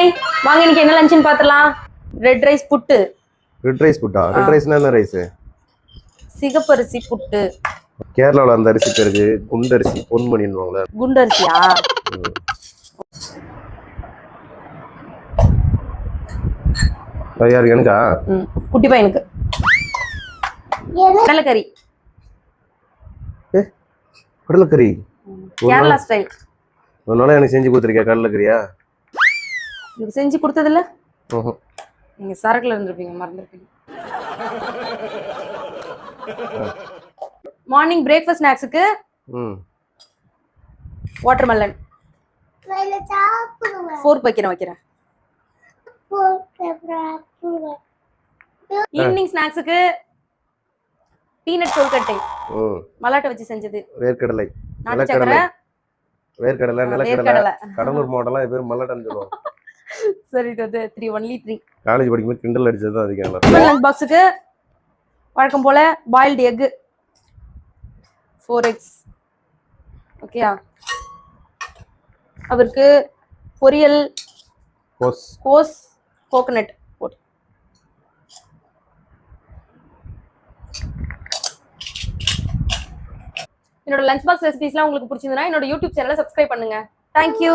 Hi வாங்க இன்னைக்கு என்ன லஞ்சுன்னு பார்த்துலாம் red rice puttu. Red rice புட்டா? ரெட் ரைஸ்னா என்ன ரைஸ் சிகப்பரிசி புட்டு. கேரளாவில் அந்த அரிசி பேருக்கு குண்டரிசி பொன்மணின்னுவாங்களே குண்டரிசியா யாருக்கு எனக்கா? குட்டி பையனுக்கு. கடலைக்கறி கடலைக்கறி கேரளா ஸ்டைல் ஒரு நாள் எனக்கு செஞ்சு கொடுத்துருக்கியா கடலைக்கறியா உங்களுக்கு செஞ்சு கொடுத்ததில்ல? ம்ஹும். நீங்க சரக்குல இருந்திருப்பீங்க மறந்துருப்பீங்க. மார்னிங் பிரேக்ஃபாஸ்ட் ஸ்நாக்ஸுக்கு ம். வாட்டர்மெலன் ஃபோர் வைக்கிறேன் வைக்கிறேன். ஈவினிங் ஸ்நாக்ஸுக்கு பீனட் கொழுக்கட்டை. ம் மலாட்டை வச்சு செஞ்சது. வேர்க்கடலை. நாட்டு சக்கரை. வேர்க்கடலை நிலக்கடலை. கடலூர் மாவட்டம்லாம் பேர் மல்லட்டன்னு சொல்லுவோம் சரி இது வந்து த்ரீ ஒன்லி த்ரீ காலேஜ் படிக்கும்போது கிண்டல் அடிச்சது தான் நல்லா லஞ்ச் பாக்ஸுக்கு வழக்கம் போல பாயில்டு எக்கு ஃபோர் எக்ஸ் ஓகேயா அவருக்கு பொரியல் கோஸ் கோஸ் கோகனட் போட்டு என்னோட லஞ்ச் பாக்ஸ் ரெசிபிஸ்லாம் உங்களுக்கு பிடிச்சிருந்தனா என்னோட யூடியூப் சேனலை சப்ஸ்கிரைப் பண்ணுங்க. தேங்க்யூ